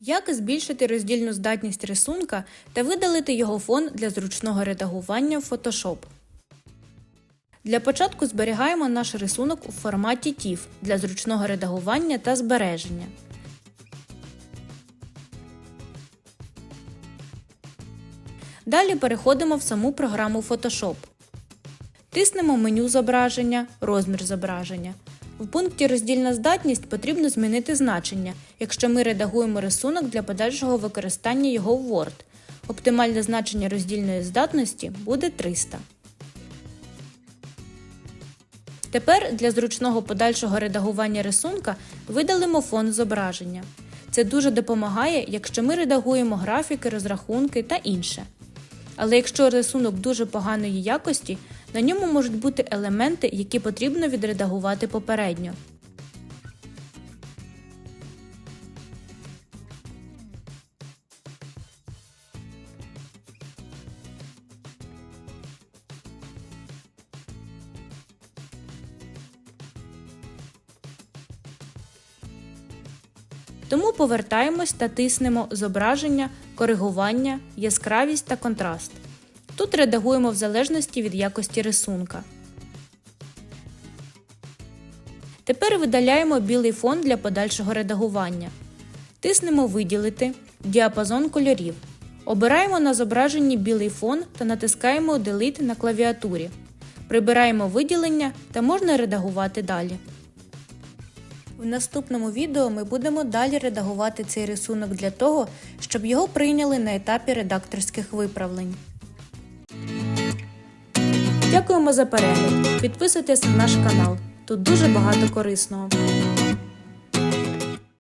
Як збільшити роздільну здатність рисунка та видалити його фон для зручного редагування в Photoshop? Для початку зберігаємо наш рисунок у форматі TIFF для зручного редагування та збереження. Далі переходимо в саму програму Photoshop. Тиснемо меню зображення, розмір зображення. В пункті роздільна здатність потрібно змінити значення, якщо ми редагуємо рисунок для подальшого використання його в Word. Оптимальне значення роздільної здатності буде 300. Тепер для зручного подальшого редагування рисунка видалимо фон зображення. Це дуже допомагає, якщо ми редагуємо графіки, розрахунки та інше. Але якщо рисунок дуже поганої якості, на ньому можуть бути елементи, які потрібно відредагувати попередньо. Тому повертаємось та тиснемо зображення, коригування, яскравість та контраст. Тут редагуємо в залежності від якості рисунка. Тепер видаляємо білий фон для подальшого редагування. Тиснемо Виділити, діапазон кольорів. Обираємо на зображенні білий фон та натискаємо Delete на клавіатурі. Прибираємо виділення та можна редагувати далі. В наступному відео ми будемо далі редагувати цей рисунок для того, щоб його прийняли на етапі редакторських виправлень. Дякуємо за перегляд. Підписуйтесь на наш канал. Тут дуже багато корисного.